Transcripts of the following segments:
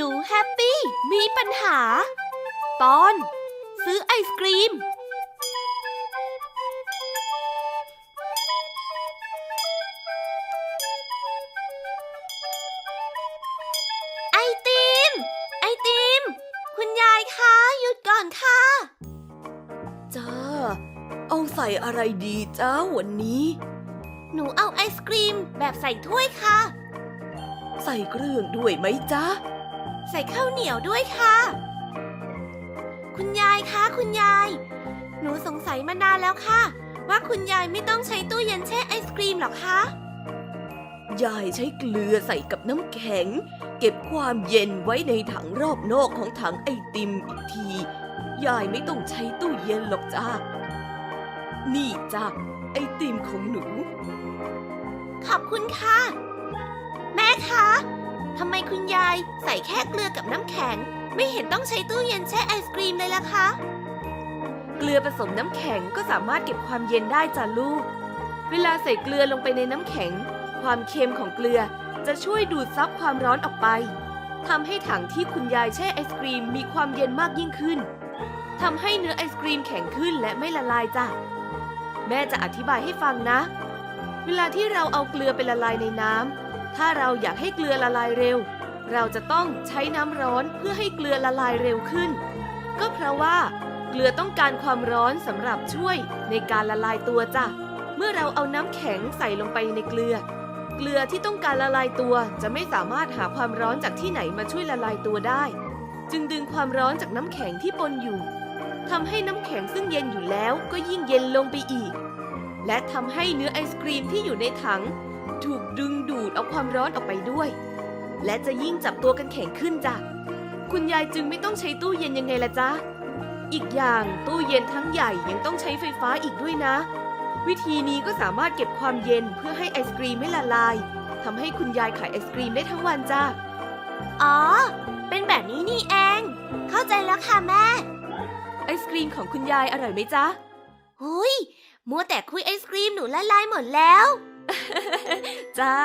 หนูแฮปปี้มีปัญหา ตอน ซื้อไอศกรีม ไอติม ไอติม คุณยายคะหยุดก่อนค่ะ จ้า เอาใส่อะไรดีจ้าวันนี้ หนูเอาไอศกรีมแบบใส่ถ้วยค่ะ ใส่เครื่องด้วยไหมจ้า ใส่ข้าวเหนียวด้วยค่ะ คุณยายคะคุณยาย หนูสงสัยมานานแล้วค่ะ ว่าคุณยายไม่ต้องใช้ตู้เย็นแช่ไอศกรีมหรอคะ ยายใช้เกลือใส่กับน้ำแข็ง เก็บความเย็นไว้ในถังรอบนอกของถังไอติมอีกที ยายไม่ต้องใช้ตู้เย็นหรอกจ้านี่จ้าไอติมของหนู ขอบคุณค่ะ แม่คะ ทำไมคุณยายใส่แค่เกลือกับน้ำแข็ง ไม่เห็นต้องใช้ตู้เย็นแช่ไอศกรีมเลยล่ะคะ เกลือผสมน้ำแข็งก็สามารถเก็บความเย็นได้จ้าลูก เวลาใส่เกลือลงไปในน้ำแข็ง ความเค็มของเกลือจะช่วยดูดซับความร้อนออกไปทำให้ถังที่คุณยายแช่ไอศกรีมมีความเย็นมากยิ่งขึ้นทำให้เนื้อไอศกรีมแข็งขึ้นและไม่ละลายจ้ะ แม่จะอธิบายให้ฟังนะ เวลาที่เราเอาเกลือไปละลายในน้ำ ถ้าเราอยากให้เกลือละลายเร็ว เราจะต้องใช้น้ำร้อนเพื่อให้เกลือละลายเร็วขึ้น ก็เพราะว่า เกลือต้องการความร้อนสำหรับช่วยในการละลายตัวจ้ะ เมื่อเราเอาน้ำแข็งใส่ลงไปในเกลือ เกลือที่ต้องการละลายตัวจะไม่สามารถหาความร้อนจากที่ไหนมาช่วยละลายตัวได้ จึงดึงความร้อนจากน้ำแข็งที่ปนอยู่ทำให้น้ำแข็งซึ่งเย็นอยู่แล้วก็ยิ่งเย็นลงไปอีก และทำให้เนื้อไอศกรีมที่อยู่ในถัง ถูกดึงดูดเอาความร้อนออกไปด้วย และจะยิ่งจับตัวกันแข็งขึ้นจ้ะ คุณยายจึงไม่ต้องใช้ตู้เย็นยังไงล่ะจ๊ะ อีกอย่างตู้เย็นทั้งใหญ่ยังต้องใช้ไฟฟ้าอีกด้วยนะ วิธีนี้ก็สามารถเก็บความเย็นเพื่อให้ไอศกรีมไม่ละลายทำให้คุณยายขายไอศกรีมได้ทั้งวันจ้าอ๋อ เป็นแบบนี้นี่เอง เข้าใจแล้วค่ะแม่ ไอศกรีมของคุณยายอร่อยไหมจ๊ะ หุยมัวแต่คุยไอศกรีมหนูละลายหมดแล้ว จ้า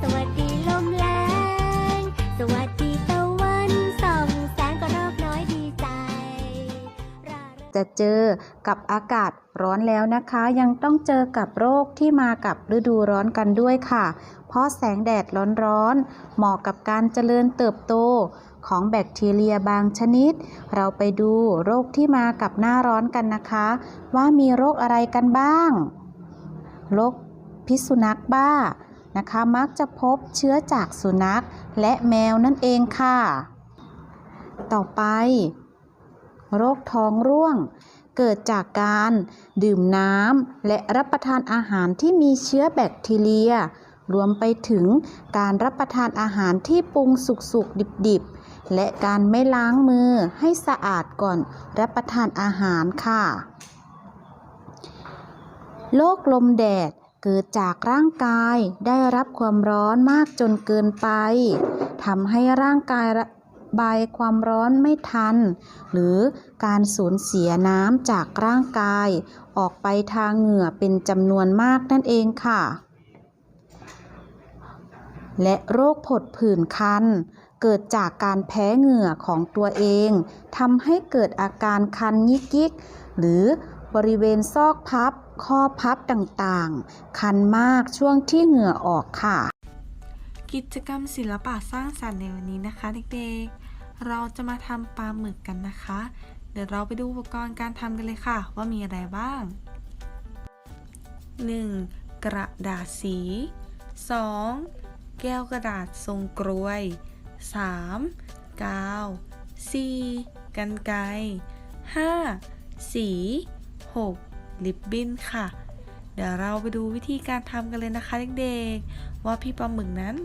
สวัสดีลมแรงสวัสดีตะวันส่องแสงก็นอบน้อยดีใจร่าเริงจะเจอกับอากาศร้อนแล้วนะคะ ยังต้องเจอกับโรคที่มากับฤดูร้อนกันด้วยค่ะ เพราะแสงแดดร้อนๆเหมาะกับการเจริญเติบโต ของแบคทีเรียบางชนิด เราไปดูโรคที่มากับหน้าร้อนกันนะคะ ว่ามีโรคอะไรกันบ้าง โรคพิษสุนัขบ้านะคะมักจะพบเชื้อจากสุนัขและแมวนั่นเองค่ะ ต่อไป โรคท้องร่วง เกิดจากการดื่มน้ำและรับประทานอาหารที่มีเชื้อแบคทีเรีย รวมไปถึงการรับประทานอาหารที่ปรุงสุกๆดิบๆ และการไม่ล้างมือให้สะอาดก่อนรับประทานอาหารค่ะ โรคลมแดดเกิดจากร่างกายได้รับความร้อนมากจนเกินไปทำให้ร่างกายระบายความร้อนไม่ทัน หรือการสูญเสียน้ำจากร่างกาย ออกไปทางเหงื่อเป็นจำนวนมากนั่นเองค่ะ และโรคผดผื่นคัน เกิดจากการแพ้เหงื่อของตัวเองทำให้เกิดอาการคันยิกยิกหรือบริเวณซอกพับ ข้อพับต่างๆ คันมากช่วงที่เหงื่อออกค่ะ กิจกรรมศิลปะสร้างสรรค์ในวันนี้นะคะเด็กๆ เราจะมาทำปลาหมึกกันนะคะ เดี๋ยวเราไปดูอุปกรณ์การทำกันเลยค่ะ ว่ามีอะไรบ้าง 1. กระดาษสี 2. แก้วกระดาษทรงกรวย 3. กาว 4. กันไกร 5. สี 6. ลิปบิ้นค่ะ เดี๋ยวเราไปดูวิธีการทำกันเลยนะคะเด็กๆ ว่าพี่ปลาหมึกนั้น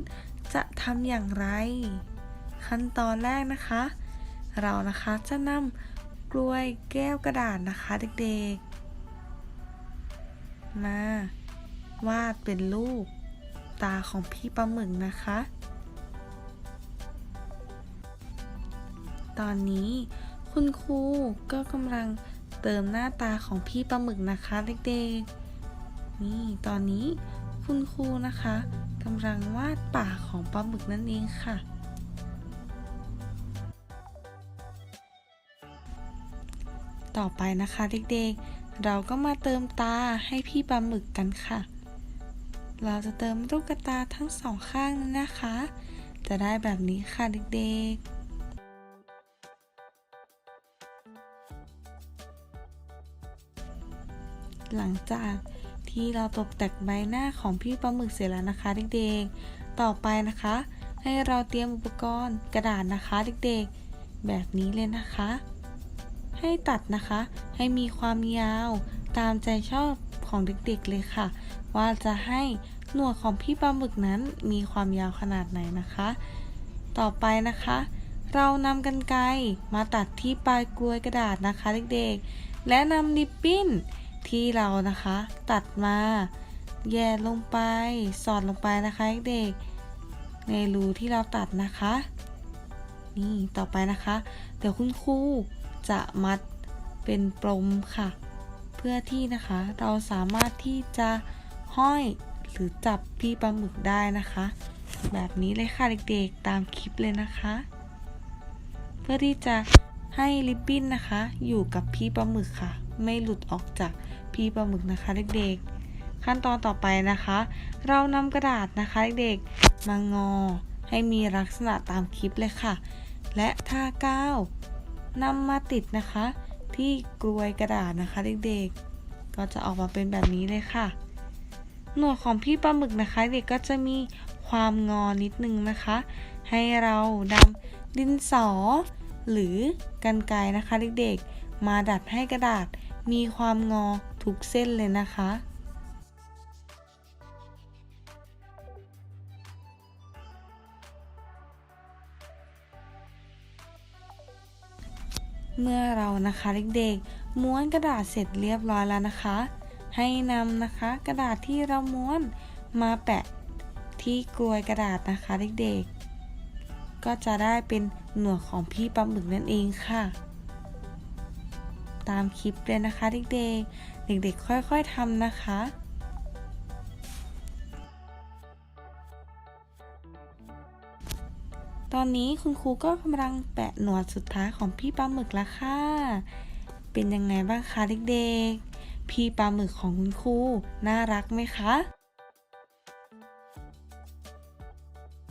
จะทำอย่างไร ขั้นตอนแรกนะคะ เรานะคะจะนำกล้วยแก้วกระดาษนะคะเด็กๆ มาวาดเป็นรูปตาของพี่ปลาหมึกนะคะ ตอนนี้ คุณครูก็กำลังเติมหน้าตาของพี่ปลาหมึกนะคะเด็กๆ นี่ตอนนี้คุณครูนะคะกำลังวาดปากของปลาหมึกนั่นเองค่ะ ต่อไปนะคะเด็กๆ เราก็มาเติมตาให้พี่ปลาหมึกกันค่ะ เราจะเติมลูกตาทั้งสองข้างนั้นนะคะ จะได้แบบนี้ค่ะเด็กๆ หลังจากที่เราตกแต่งใบหน้าของพี่ปลาหมึกเสร็จแล้วนะคะเด็กๆ ต่อไปนะคะ ให้เราเตรียมอุปกรณ์กระดาษนะคะเด็กๆ แบบนี้เลยนะคะ ให้ตัดนะคะ ให้มีความยาวตามใจชอบของเด็กๆเลยค่ะ ว่าจะให้หนวดของพี่ปลาหมึกนั้นมีความยาวขนาดไหนนะคะ ต่อไปนะคะ เรานำกันไกรมาตัดที่ปลายกลวยกระดาษนะคะเด็กๆ และนำริบบิ้น ที่เรานะคะ ตัดมาแย่ลงไป สอดลงไปนะคะเด็ก ในรูที่เราตัดนะคะ นี่ต่อไปนะคะ เดี๋ยวคุณครูจะมัดเป็นปลมค่ะ เพื่อที่นะคะเราสามารถที่จะห้อยหรือจับพี่ปลาหมึกได้นะคะ แบบนี้เลยค่ะเด็กๆตามคลิปเลยนะคะ เพื่อที่จะให้ริบบิ้นนะคะ อยู่กับพี่ปลาหมึกค่ะ ไม่หลุดออกจากพี่ปลาหมึกนะคะเด็กๆ ขั้นตอนต่อไปนะคะ เรานำกระดาษนะคะเด็กๆ มางอ ให้มีลักษณะตามคลิปเลยค่ะ และทาก้าวนำมาติดนะคะ ที่กลวยกระดาษนะคะเด็กๆ ก็จะออกมาเป็นแบบนี้เลยค่ะ หนวดของพี่ปลาหมึกนะคะ เด็กก็จะมีความงอนิดนึงนะคะ ให้เรานำดินสอ หรือกันไกนะคะเด็กๆ มาดัดให้กระดาษ มีความงอทุกเส้นเลยนะคะ เมื่อเรานะคะเด็กๆ ม้วนกระดาษเสร็จเรียบร้อยแล้วนะคะ ให้นำนะคะกระดาษที่เราม้วนมาแปะที่กลวยกระดาษนะคะเด็กๆ ก็จะได้เป็นหนวดของพี่ปลาหมึกนั่นเองค่ะ ตามคลิปเลยนะคะเด็กๆ เด็กๆ ค่อยๆทำนะคะตอนนี้คุณครูก็กำลังแปะหนวดสุดท้ายของพี่ปลาหมึกแล้วค่ะ เป็นยังไงบ้างคะเด็กๆ พี่ปลาหมึกของคุณครูน่ารักไหมคะ